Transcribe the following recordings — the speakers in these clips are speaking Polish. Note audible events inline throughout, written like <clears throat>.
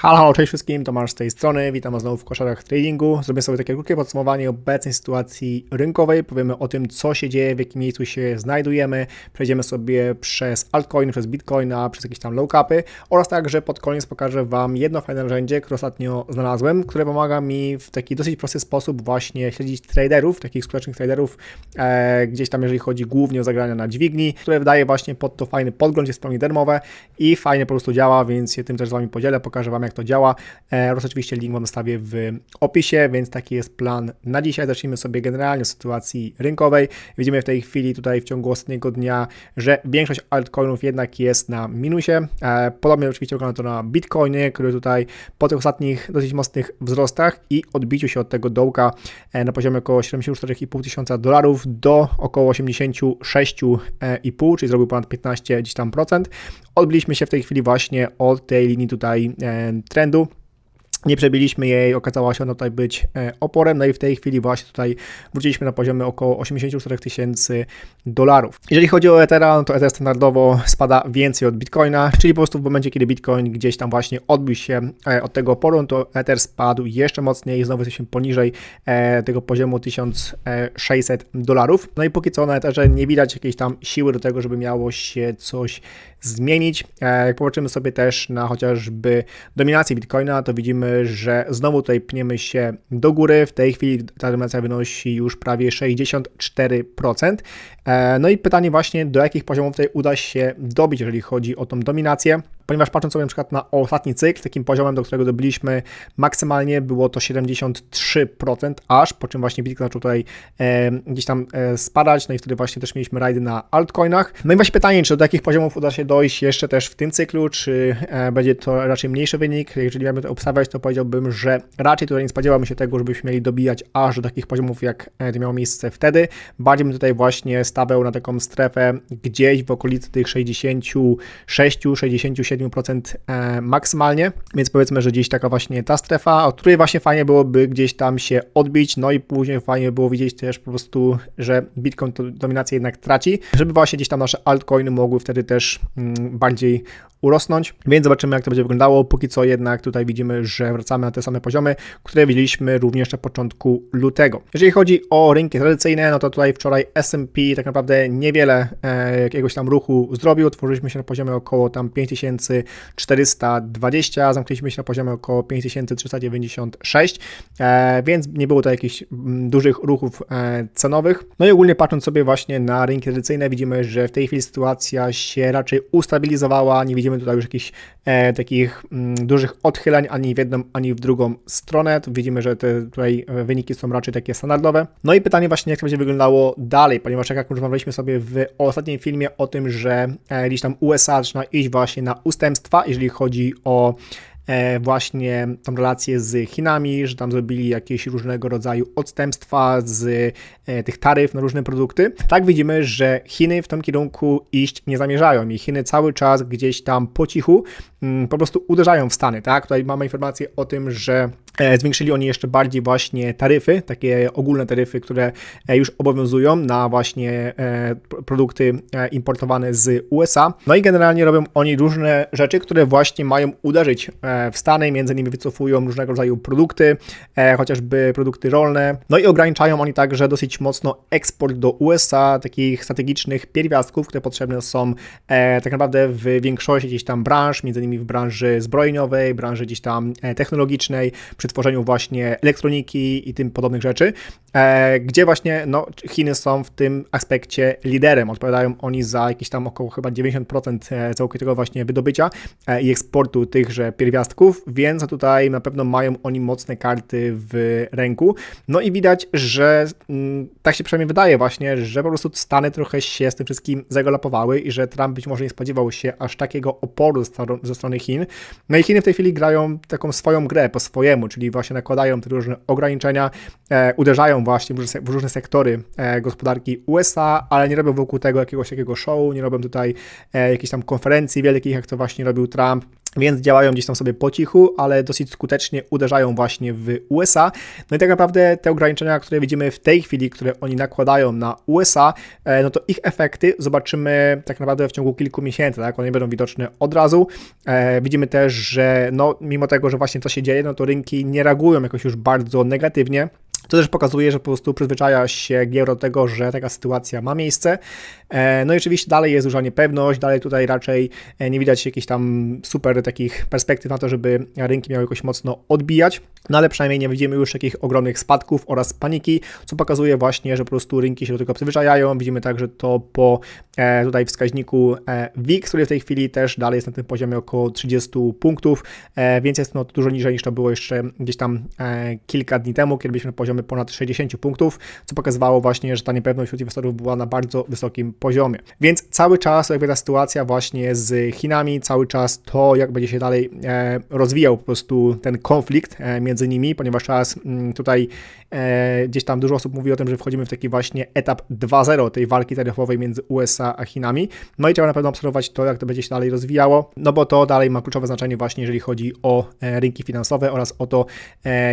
Halo, halo, cześć wszystkim, Tomasz z tej strony, witam was znowu w koszarach tradingu. Zrobię sobie takie krótkie podsumowanie obecnej sytuacji rynkowej, powiemy o tym, co się dzieje, w jakim miejscu się znajdujemy, przejdziemy sobie przez altcoin, przez bitcoina, przez jakieś tam low capy oraz także pod koniec pokażę wam jedno fajne narzędzie, które ostatnio znalazłem, które pomaga mi w taki dosyć prosty sposób właśnie śledzić traderów, takich skutecznych traderów, e, gdzieś tam jeżeli chodzi głównie o zagrania na dźwigni, które wydaje właśnie pod to fajny podgląd, jest w pełni darmowe i fajnie po prostu działa, więc się tym też z wami podzielę, pokażę wam jak to działa. E, oraz oczywiście link Wam zostawię w opisie, więc taki jest plan na dzisiaj. Zacznijmy sobie generalnie od sytuacji rynkowej. Widzimy w tej chwili tutaj w ciągu ostatniego dnia, że większość altcoinów jednak jest na minusie. E, podobnie oczywiście wygląda to na Bitcoinie, który tutaj po tych ostatnich dosyć mocnych wzrostach i odbiciu się od tego dołka e, na poziomie około 74,5 tysiąca dolarów do około 86,5, czyli zrobił ponad 15 gdzieś tam procent. Odbiliśmy się w tej chwili właśnie od tej linii tutaj trendu. Nie przebiliśmy jej, okazała się ona tutaj być e, oporem, no i w tej chwili właśnie tutaj wróciliśmy na poziomie około 84 tysięcy dolarów. Jeżeli chodzi o Ethera, no to Ether standardowo spada więcej od Bitcoina, czyli po prostu w momencie, kiedy Bitcoin gdzieś tam właśnie odbił się e, od tego oporu, to Ether spadł jeszcze mocniej, znowu jesteśmy poniżej e, tego poziomu 1600 dolarów. No i póki co na Etherze nie widać jakiejś tam siły do tego, żeby miało się coś zmienić. Jak popatrzymy sobie też na chociażby dominację Bitcoina, to widzimy że znowu tutaj pniemy się do góry. W tej chwili ta dominacja wynosi już prawie 64%. E, no i pytanie właśnie, do jakich poziomów tutaj uda się dobić, jeżeli chodzi o tą dominację ponieważ patrząc sobie na przykład na ostatni cykl, takim poziomem, do którego dobiliśmy maksymalnie było to 73% aż, po czym właśnie Bitcoin zaczął tutaj e, gdzieś tam e, spadać, no i wtedy właśnie też mieliśmy rajdy na altcoinach. No i właśnie pytanie, czy do jakich poziomów uda się dojść jeszcze też w tym cyklu, czy e, będzie to raczej mniejszy wynik. Jeżeli mamy to obstawiać, to powiedziałbym, że raczej tutaj nie spodziewamy się tego, żebyśmy mieli dobijać aż do takich poziomów, jak e, to miało miejsce wtedy. Bardziej bym tutaj właśnie stawiał na taką strefę gdzieś w okolicy tych 66-67 7% e, maksymalnie, więc powiedzmy, że gdzieś taka właśnie ta strefa, od której właśnie fajnie byłoby gdzieś tam się odbić, no i później fajnie było widzieć też po prostu, że Bitcoin to dominację jednak traci, żeby właśnie gdzieś tam nasze altcoiny mogły wtedy też mm, bardziej urosnąć, więc zobaczymy jak to będzie wyglądało. Póki co jednak tutaj widzimy, że wracamy na te same poziomy, które widzieliśmy również na początku lutego. Jeżeli chodzi o rynki tradycyjne, no to tutaj wczoraj S&P tak naprawdę niewiele e, jakiegoś tam ruchu zrobił, otworzyliśmy się na poziomie około tam 5420, zamknęliśmy się na poziomie około 5396, e, więc nie było to jakichś mm, dużych ruchów e, cenowych. No i ogólnie patrząc sobie właśnie na rynki tradycyjne, widzimy, że w tej chwili sytuacja się raczej ustabilizowała, nie widzimy tutaj już jakichś e, takich mm, dużych odchyleń ani w jedną, ani w drugą stronę. Tu widzimy, że te tutaj wyniki są raczej takie standardowe. No i pytanie właśnie, jak to będzie wyglądało dalej, ponieważ jak rozmawialiśmy sobie w ostatnim filmie o tym, że gdzieś tam USA zaczyna iść właśnie na ustępstwa, jeżeli chodzi o E, właśnie tą relację z Chinami, że tam zrobili jakieś różnego rodzaju odstępstwa z e, tych taryf na różne produkty. Tak widzimy, że Chiny w tym kierunku iść nie zamierzają i Chiny cały czas gdzieś tam po cichu mm, po prostu uderzają w Stany, tak? Tutaj mamy informację o tym, że Zwiększyli oni jeszcze bardziej właśnie taryfy, takie ogólne taryfy, które już obowiązują na właśnie produkty importowane z USA. No i generalnie robią oni różne rzeczy, które właśnie mają uderzyć w Stany, między innymi wycofują różnego rodzaju produkty, e, chociażby produkty rolne. No i ograniczają oni także dosyć mocno eksport do USA takich strategicznych pierwiastków, które potrzebne są e, tak naprawdę w większości gdzieś tam branż, między innymi w branży zbrojeniowej, branży gdzieś tam e, technologicznej, przy tworzeniu właśnie elektroniki i tym podobnych rzeczy, gdzie właśnie no, Chiny są w tym aspekcie liderem. Odpowiadają oni za jakieś tam około chyba 90% całkowitego właśnie wydobycia i eksportu tychże pierwiastków pierwiastków, więc tutaj na pewno mają oni mocne karty w ręku. No i widać, że mm, tak się przynajmniej wydaje właśnie, że po prostu Stany trochę się z tym wszystkim zagalopowały i że Trump być może nie spodziewał się aż takiego oporu ze strony Chin. No i Chiny w tej chwili grają taką swoją grę po swojemu, czyli właśnie nakładają te różne ograniczenia, e, uderzają właśnie w różne, w różne sektory e, gospodarki USA, ale nie robią wokół tego jakiegoś takiego show, nie robią tutaj e, jakichś tam konferencji wielkich, jak to właśnie robił Trump, więc działają gdzieś tam sobie po cichu, ale dosyć skutecznie uderzają właśnie w USA. No i tak naprawdę te ograniczenia, które widzimy w tej chwili, które oni nakładają na USA, e, no to ich efekty zobaczymy tak naprawdę w ciągu kilku miesięcy, tak? One będą widoczne od razu. E, widzimy też, że no mimo tego, że właśnie to się dzieje, no to rynki nie reagują jakoś już bardzo negatywnie. To też pokazuje, że po prostu przyzwyczaja się giełda do tego, że taka sytuacja ma miejsce. E, no i oczywiście dalej jest duża niepewność, dalej tutaj raczej e, nie widać jakichś tam super takich perspektyw na to, żeby rynki miały jakoś mocno odbijać, no ale przynajmniej nie widzimy już takich ogromnych spadków oraz paniki, co pokazuje właśnie, że po prostu rynki się do tego przyzwyczajają. Widzimy także to po e, tutaj wskaźniku WIX, który w tej chwili też dalej jest na tym poziomie około 30 punktów, więc jest no dużo niżej niż to było jeszcze gdzieś tam kilka dni temu, kiedy byliśmy na poziomie ponad 60 punktów, co pokazywało właśnie, że ta niepewność wśród inwestorów była na bardzo wysokim poziomie. Więc cały czas jakby ta sytuacja właśnie z Chinami, cały czas to, jak będzie się dalej e, rozwijał po prostu ten konflikt e, między nimi, ponieważ teraz mm, tutaj e, gdzieś tam dużo osób mówi o tym, że wchodzimy w taki właśnie etap 2.0 tej walki taryfowej między USA a Chinami. No i trzeba na pewno obserwować to, jak to będzie się dalej rozwijało, no bo to dalej ma kluczowe znaczenie właśnie, jeżeli chodzi o rynki finansowe oraz o to,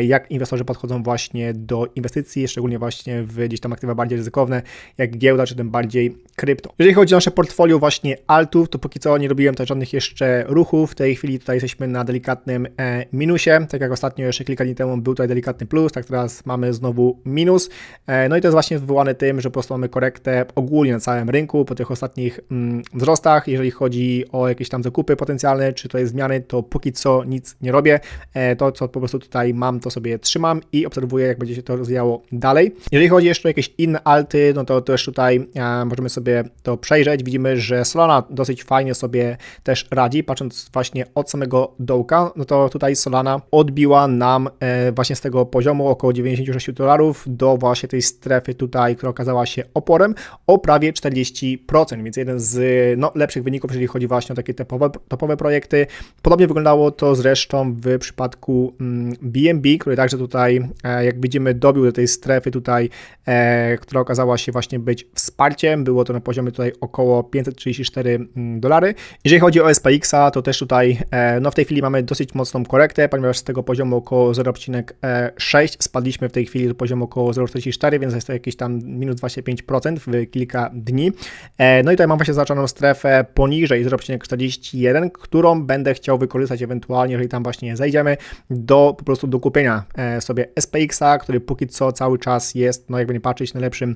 jak inwestorzy podchodzą właśnie do inwestycji, szczególnie właśnie w gdzieś tam aktywa bardziej ryzykowne, jak giełda, czy tym bardziej krypto. Jeżeli chodzi o nasze portfolio właśnie altów, to póki co nie robiłem tutaj żadnych jeszcze ruchów. W tej chwili tutaj jesteśmy na delikatnym e, minusie. Tak jak ostatnio jeszcze kilka dni temu był tutaj delikatny plus, tak teraz mamy znowu minus. E, no i to jest właśnie wywołane tym, że po prostu mamy korektę ogólnie na całym rynku po tych ostatnich mm, wzrostach. Jeżeli chodzi o jakieś tam zakupy potencjalne, czy tutaj zmiany, to póki co nic nie robię. E, to, co po prostu tutaj mam, to sobie trzymam i obserwuję, jak będzie się to rozwijało dalej. Jeżeli chodzi jeszcze o jakieś inne alty, no to też tutaj możemy sobie sobie to przejrzeć, widzimy, że Solana dosyć fajnie sobie też radzi, patrząc właśnie od samego dołka, no to tutaj Solana odbiła nam e, właśnie z tego poziomu około 96 dolarów do właśnie tej strefy tutaj, która okazała się oporem o prawie 40%, więc jeden z no, lepszych wyników, jeżeli chodzi właśnie o takie topowe, topowe projekty. Podobnie wyglądało to zresztą w przypadku BNB, mm, który także tutaj, e, jak widzimy, dobił do tej strefy tutaj, e, która okazała się właśnie być wsparciem. Było to na poziomie tutaj około 534 mm, dolary. Jeżeli chodzi o SPX-a, to też tutaj e, no w tej chwili mamy dosyć mocną korektę, ponieważ z tego poziomu około 0,6 spadliśmy w tej chwili do poziomu około 0,44, więc jest to jakieś tam minus 25% w kilka dni. E, no i tutaj mam właśnie zaznaczoną strefę poniżej 0,41, którą będę chciał wykorzystać ewentualnie, jeżeli tam właśnie zejdziemy, do po prostu do kupienia e, sobie SPX-a, który póki co cały czas jest, no jakby nie patrzeć, najlepszym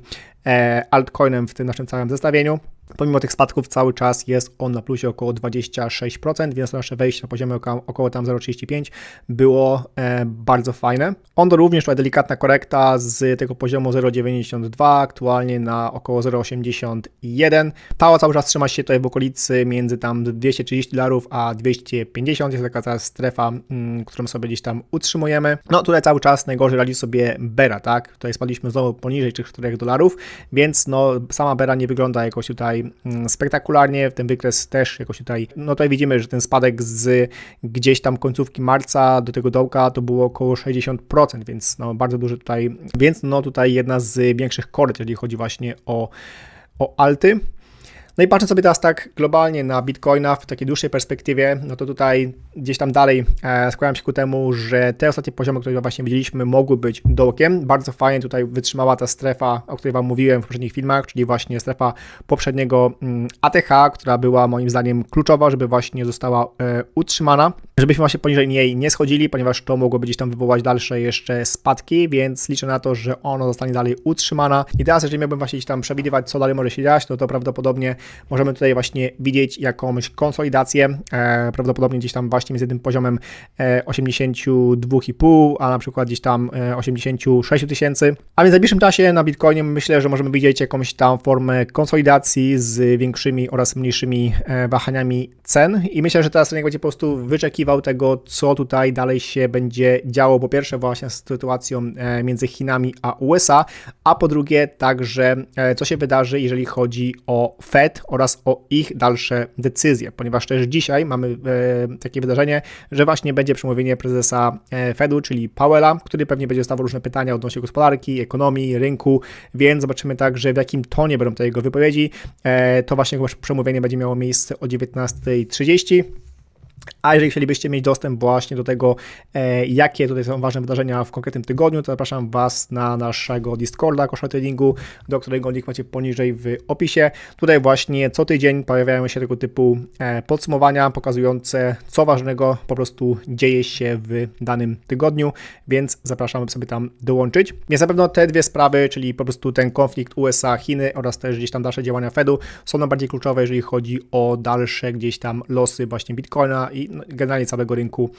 altcoinem w tym naszym całym zestawieniu. Pomimo tych spadków cały czas jest on na plusie około 26%, więc nasze wejście na poziomie około, około tam 0,35 było e, bardzo fajne. On również była delikatna korekta z tego poziomu 0,92 aktualnie na około 0,81. Pała cały czas trzyma się tutaj w okolicy między tam 230 dolarów a 250, jest taka ta strefa, mm, którą sobie gdzieś tam utrzymujemy. No tutaj cały czas najgorzej radzi sobie Bera, tak? Tutaj spadliśmy znowu poniżej tych 4 dolarów, więc no sama Bera nie wygląda jakoś tutaj Mm, spektakularnie, ten wykres też jakoś tutaj, no tutaj widzimy, że ten spadek z gdzieś tam końcówki marca do tego dołka to było około 60%, więc no bardzo duży tutaj, więc no tutaj jedna z większych kort, jeżeli chodzi właśnie o, o alty. No i patrzę sobie teraz tak globalnie na Bitcoina w takiej dłuższej perspektywie, no to tutaj gdzieś tam dalej e, się ku temu, że te ostatnie poziomy, które właśnie widzieliśmy, mogły być dołkiem. Bardzo fajnie tutaj wytrzymała ta strefa, o której Wam mówiłem w poprzednich filmach, czyli właśnie strefa poprzedniego mm, ATH, która była moim zdaniem kluczowa, żeby właśnie została e, utrzymana, żebyśmy właśnie poniżej niej nie schodzili, ponieważ to mogłoby gdzieś tam wywołać dalsze jeszcze spadki, więc liczę na to, że ono zostanie dalej utrzymana. I teraz, jeżeli miałbym właśnie gdzieś tam przewidywać, co dalej może się dziać, to to prawdopodobnie możemy tutaj właśnie widzieć jakąś konsolidację, e, prawdopodobnie gdzieś tam właśnie między tym poziomem 82,5, e, a na przykład gdzieś tam 86 e, tysięcy. A więc w najbliższym czasie na Bitcoinie myślę, że możemy widzieć jakąś tam formę konsolidacji z większymi oraz mniejszymi wahaniami cen. I myślę, że teraz rynek będzie po prostu wyczekiwał tego, co tutaj dalej się będzie działo, po pierwsze właśnie z sytuacją między Chinami a USA, a po drugie także co się wydarzy, jeżeli chodzi o Fed oraz o ich dalsze decyzje, ponieważ też dzisiaj mamy e, takie wydarzenie, że właśnie będzie przemówienie prezesa e, Fedu, czyli Powella, który pewnie będzie stawał różne pytania odnośnie gospodarki, ekonomii, rynku, więc zobaczymy także w jakim tonie będą te jego wypowiedzi. E, to właśnie przemówienie będzie miało miejsce o 19.30. A jeżeli chcielibyście mieć dostęp właśnie do tego, e, jakie tutaj są ważne wydarzenia w konkretnym tygodniu, to zapraszam Was na naszego Discorda Koszar Tradingu, do którego link macie poniżej w opisie. Tutaj właśnie co tydzień pojawiają się tego typu e, podsumowania pokazujące, co ważnego po prostu dzieje się w danym tygodniu, więc zapraszam, aby sobie tam dołączyć. Więc na pewno te dwie sprawy, czyli po prostu ten konflikt USA-Chiny oraz też gdzieś tam dalsze działania Fedu są najbardziej kluczowe, jeżeli chodzi o dalsze gdzieś tam losy właśnie Bitcoina i generalnie całego rynku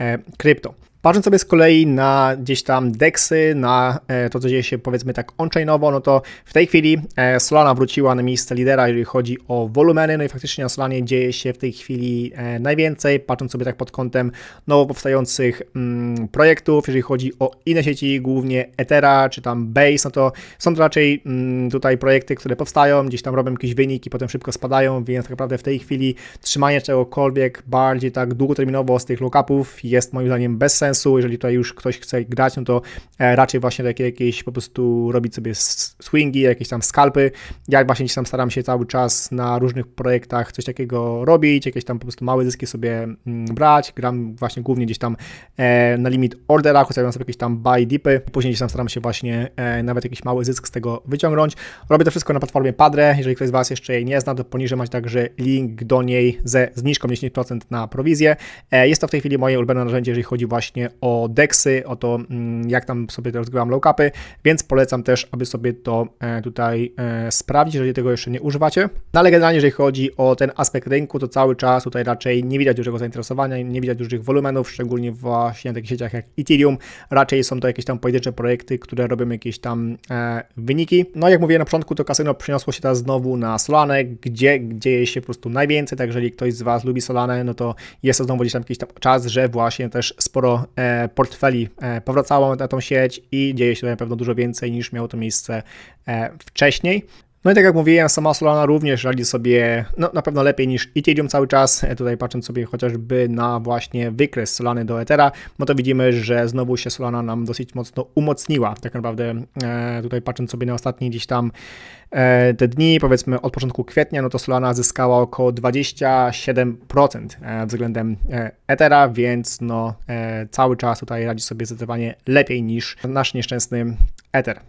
e, krypto. Patrząc sobie z kolei na gdzieś tam DEXy, na e, to, co dzieje się powiedzmy tak on-chainowo, no to w tej chwili e, Solana wróciła na miejsce lidera, jeżeli chodzi o wolumeny, no i faktycznie na Solanie dzieje się w tej chwili e, najwięcej, patrząc sobie tak pod kątem nowo powstających mm, projektów, jeżeli chodzi o inne sieci, głównie Ethera czy tam Base, no to są to raczej mm, tutaj projekty, które powstają, gdzieś tam robią jakieś wyniki, potem szybko spadają, więc tak naprawdę w tej chwili trzymanie czegokolwiek bardziej tak długoterminowo z tych lookupów jest moim zdaniem bez sensu sensu. Jeżeli tutaj już ktoś chce grać, no to e, raczej właśnie takie jakieś po prostu robić sobie swingi, jakieś tam skalpy. Ja właśnie tam staram się cały czas na różnych projektach coś takiego robić, jakieś tam po prostu małe zyski sobie mm, brać. Gram właśnie głównie gdzieś tam e, na limit orderach, ustawiam sobie jakieś tam buy dipy. Później gdzieś tam staram się właśnie e, nawet jakiś mały zysk z tego wyciągnąć. Robię to wszystko na platformie Padre. Jeżeli ktoś z Was jeszcze jej nie zna, to poniżej macie także link do niej ze zniżką 10% na prowizję. Jest to w tej chwili moje ulubione narzędzie, jeżeli chodzi właśnie o deksy, o to, mm, jak tam sobie rozgrywam low-capy, więc polecam też, aby sobie to e, tutaj e, sprawdzić, jeżeli tego jeszcze nie używacie. No ale generalnie, jeżeli chodzi o ten aspekt rynku, to cały czas tutaj raczej nie widać dużego zainteresowania, nie widać dużych wolumenów, szczególnie właśnie na takich sieciach jak Ethereum. Raczej są to jakieś tam pojedyncze projekty, które robią jakieś tam e, wyniki. No jak mówiłem na początku, to kasyno przeniosło się teraz znowu na Solanę, gdzie dzieje się po prostu najwięcej, tak jeżeli ktoś z Was lubi Solanę, no to jest to znowu gdzieś tam jakiś tam czas, że właśnie też sporo portfeli e, powracało na tą sieć i dzieje się na pewno dużo więcej niż miało to miejsce e, wcześniej. No i tak jak mówiłem, sama Solana również radzi sobie no, na pewno lepiej niż Ethereum cały czas. Tutaj patrząc sobie chociażby na właśnie wykres Solany do Ethera, no to widzimy, że znowu się Solana nam dosyć mocno umocniła. Tak naprawdę tutaj patrząc sobie na ostatnie gdzieś tam E, te dni, powiedzmy od początku kwietnia, no to Solana zyskała około 27% e, względem e, Ethera, więc no cały czas tutaj radzi sobie zdecydowanie lepiej niż nasz nieszczęsny Ether.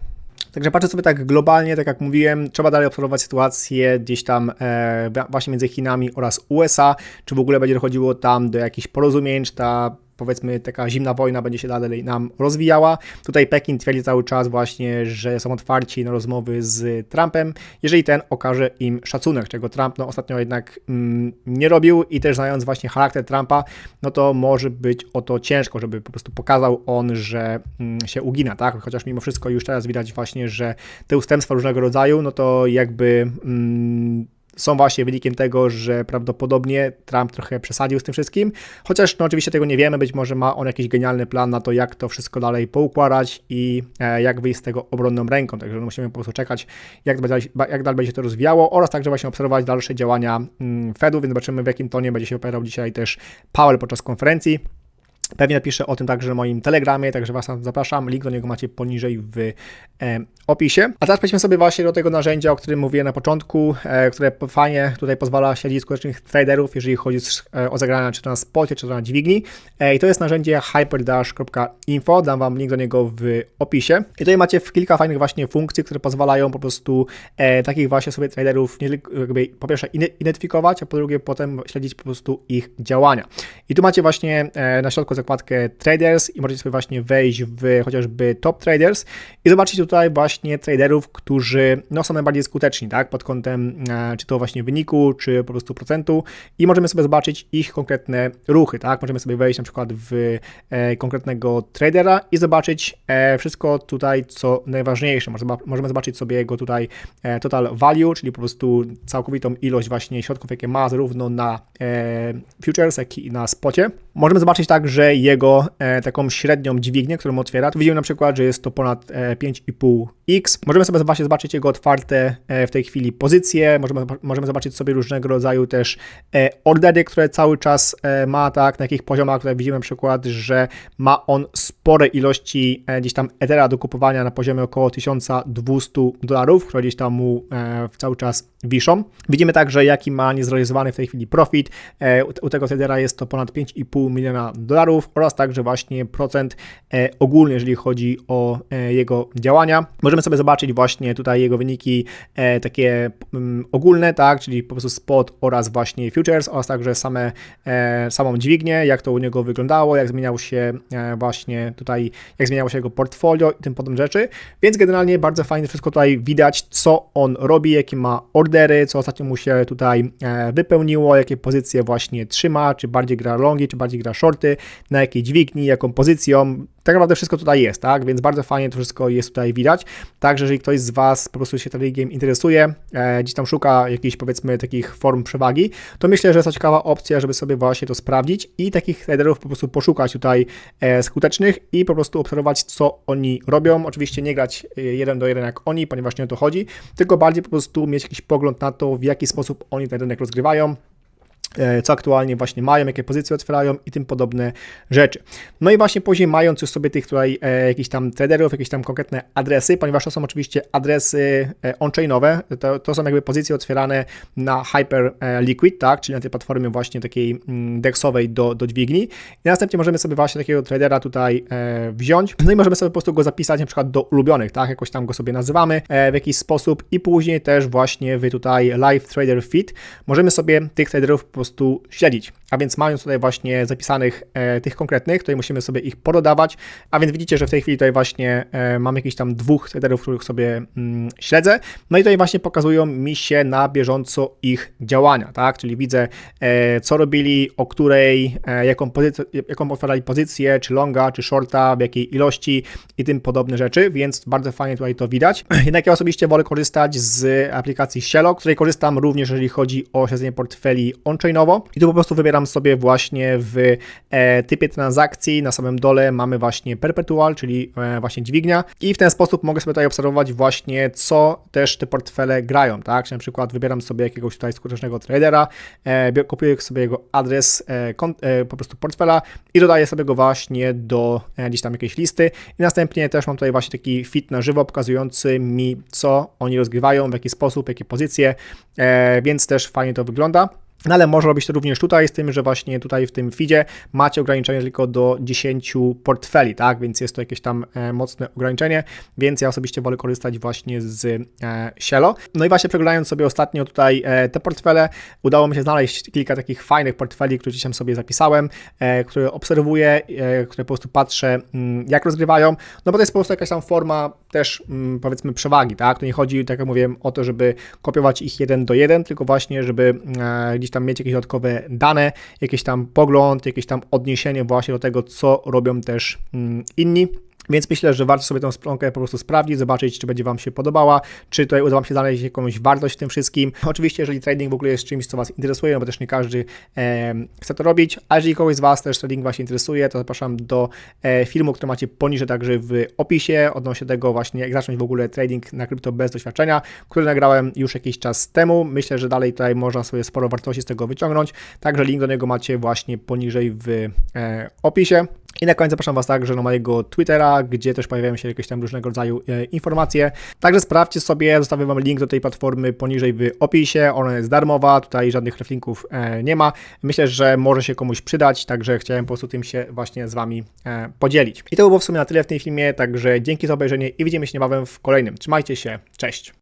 Także patrzę sobie tak globalnie, tak jak mówiłem, trzeba dalej obserwować sytuację gdzieś tam e, właśnie między Chinami oraz USA, czy w ogóle będzie dochodziło tam do jakichś porozumień, czy ta powiedzmy taka zimna wojna będzie się dalej nam rozwijała. Tutaj Pekin twierdzi cały czas właśnie, że są otwarci na rozmowy z Trumpem, jeżeli ten okaże im szacunek, czego Trump no, ostatnio jednak mm, nie robił i też znając właśnie charakter Trumpa, no to może być o to ciężko, żeby po prostu pokazał on, że mm, się ugina, tak? Chociaż mimo wszystko już teraz widać właśnie, że te ustępstwa różnego rodzaju, no to jakby mm, są właśnie wynikiem tego, że prawdopodobnie Trump trochę przesadził z tym wszystkim, chociaż no, oczywiście tego nie wiemy, być może ma on jakiś genialny plan na to, jak to wszystko dalej poukładać i e, jak wyjść z tego obronną ręką, także no, musimy po prostu czekać, jak, jak dalej będzie to rozwijało oraz także właśnie obserwować dalsze działania mm, Fedu, więc zobaczymy w jakim tonie będzie się opierał dzisiaj też Powell podczas konferencji. Pewnie napiszę o tym także na moim telegramie, także Was zapraszam. Link do niego macie poniżej w e, opisie. A teraz przejdźmy sobie właśnie do tego narzędzia, o którym mówiłem na początku, e, które fajnie tutaj pozwala śledzić skutecznych traderów, jeżeli chodzi e, o zagrania czy to na spocie, czy to na dźwigni. E, I to jest narzędzie hyperdash.info. Dam Wam link do niego w opisie. I tutaj macie kilka fajnych właśnie funkcji, które pozwalają po prostu e, takich właśnie sobie traderów nie, jakby po pierwsze identyfikować, a po drugie potem śledzić po prostu ich działania. I tu macie właśnie e, na środku zakładkę Traders i możecie sobie właśnie wejść w chociażby Top Traders i zobaczyć tutaj właśnie traderów, którzy no, są najbardziej skuteczni, tak, pod kątem e, czy to właśnie wyniku, czy po prostu procentu i możemy sobie zobaczyć ich konkretne ruchy, tak, możemy sobie wejść na przykład w e, konkretnego tradera i zobaczyć e, wszystko tutaj, co najważniejsze. Możemy zobaczyć sobie jego tutaj total value, czyli po prostu całkowitą ilość właśnie środków, jakie ma zarówno na futures, jak i na spocie. Możemy zobaczyć także jego e, taką średnią dźwignię, którą otwiera. Tu widzimy na przykład, że jest to ponad e, 5,5x. Możemy sobie właśnie zobaczyć jego otwarte e, w tej chwili pozycje, możemy, możemy zobaczyć sobie różnego rodzaju też e, ordery, które cały czas e, ma, tak, na jakich poziomach, tutaj widzimy na przykład, że ma on spore ilości e, gdzieś tam Ethera do kupowania na poziomie około 1200 dolarów, które gdzieś tam mu e, cały czas wiszą. Widzimy także, jaki ma niezrealizowany w tej chwili profit. E, u, u tego tradera jest to ponad 5,5 miliona dolarów oraz także właśnie procent e, ogólny, jeżeli chodzi o e, jego działania. Możemy sobie zobaczyć właśnie tutaj jego wyniki e, takie mm, ogólne, tak, czyli po prostu spot oraz właśnie futures oraz także same, samą dźwignię, jak to u niego wyglądało, jak zmieniał się właśnie tutaj, jak zmieniało się jego portfolio i tym podobne rzeczy, więc generalnie bardzo fajnie wszystko tutaj widać, co on robi, jakie ma ordery, co ostatnio mu się tutaj wypełniło, jakie pozycje właśnie trzyma, czy bardziej gra longi, czy bardziej gra shorty, na jakiej dźwigni, jaką pozycją, tak naprawdę wszystko tutaj jest, tak? Więc bardzo fajnie to wszystko jest tutaj widać. Także jeżeli ktoś z Was po prostu się tradingiem interesuje, e, gdzieś tam szuka jakichś powiedzmy takich form przewagi, to myślę, że jest to ciekawa opcja, żeby sobie właśnie to sprawdzić i takich traderów po prostu poszukać tutaj e, skutecznych i po prostu obserwować, co oni robią. Oczywiście nie grać e, jeden do jeden jak oni, ponieważ nie o to chodzi, tylko bardziej po prostu mieć jakiś pogląd na to, w jaki sposób oni ten rynek rozgrywają co aktualnie właśnie mają, jakie pozycje otwierają i tym podobne rzeczy. No i właśnie później mając już sobie tych tutaj e, jakichś tam traderów, jakieś tam konkretne adresy, ponieważ to są oczywiście adresy e, on-chainowe, to, to są jakby pozycje otwierane na Hyper e, Liquid, tak, czyli na tej platformie właśnie takiej mm, dexowej do, do dźwigni. I następnie możemy sobie właśnie takiego tradera tutaj e, wziąć, no i możemy sobie po prostu go zapisać na przykład do ulubionych, tak, jakoś tam go sobie nazywamy e, w jakiś sposób. I później też właśnie w tutaj Live Trader Feed możemy sobie tych traderów prostu śledzić. A więc mając tutaj właśnie zapisanych e, tych konkretnych, tutaj musimy sobie ich pododawać, a więc widzicie, że w tej chwili tutaj właśnie e, mam jakiś tam dwóch traderów, których sobie mm, śledzę, no i tutaj właśnie pokazują mi się na bieżąco ich działania, tak, czyli widzę e, co robili, o której, e, jaką, pozycję, jaką otwierali pozycję, czy longa, czy shorta, w jakiej ilości i tym podobne rzeczy, więc bardzo fajnie tutaj to widać. <clears throat> Jednak ja osobiście wolę korzystać z aplikacji Cielo, której korzystam również, jeżeli chodzi o śledzenie portfeli on-chainowo i tu po prostu wybieram sobie właśnie w e, typie transakcji, na samym dole mamy właśnie perpetual, czyli e, właśnie dźwignia i w ten sposób mogę sobie tutaj obserwować właśnie, co też te portfele grają, tak, czyli na przykład wybieram sobie jakiegoś tutaj skutecznego tradera, e, kopiuję sobie jego adres po prostu portfela i dodaję sobie go właśnie do gdzieś tam jakiejś listy. I następnie też mam tutaj właśnie taki fit na żywo pokazujący mi, co oni rozgrywają, w jaki sposób, jakie pozycje, więc też fajnie to wygląda. No ale może robić to również tutaj, z tym, że właśnie tutaj w tym feedzie macie ograniczenie tylko do 10 portfeli, tak? Więc jest to jakieś tam e, mocne ograniczenie, więc ja osobiście wolę korzystać właśnie z e. No i właśnie przeglądając sobie ostatnio tutaj e, te portfele, udało mi się znaleźć kilka takich fajnych portfeli, które tam sobie zapisałem, e, które obserwuję, które po prostu patrzę, mm, jak rozgrywają, no bo to jest po prostu jakaś tam forma też mm, powiedzmy przewagi, tak? To nie chodzi, tak jak mówiłem, o to, żeby kopiować ich jeden do jeden, tylko właśnie, żeby e, gdzieś tam mieć jakieś dodatkowe dane, jakiś tam pogląd, jakieś tam odniesienie właśnie do tego, co robią też mm, inni. Więc myślę, że warto sobie tą stronkę po prostu sprawdzić, zobaczyć, czy będzie Wam się podobała, czy tutaj uda Wam się znaleźć jakąś wartość w tym wszystkim. Oczywiście, jeżeli trading w ogóle jest czymś, co Was interesuje, no bo też nie każdy e, chce to robić, a jeżeli kogoś z Was też trading właśnie interesuje, to zapraszam do e, filmu, który macie poniżej także w opisie, odnośnie tego właśnie, jak zacząć w ogóle trading na krypto bez doświadczenia, który nagrałem już jakiś czas temu. Myślę, że dalej tutaj można sobie sporo wartości z tego wyciągnąć, także link do niego macie właśnie poniżej w e, opisie. I na koniec zapraszam Was także na mojego Twittera, gdzie też pojawiają się jakieś tam różnego rodzaju e, informacje. Także sprawdźcie sobie, zostawię Wam link do tej platformy poniżej w opisie. Ona jest darmowa, tutaj żadnych reflinków e, nie ma. Myślę, że może się komuś przydać, także chciałem po prostu tym się właśnie z Wami e, podzielić. I to było w sumie na tyle w tym filmie, także dzięki za obejrzenie i widzimy się niebawem w kolejnym. Trzymajcie się, cześć!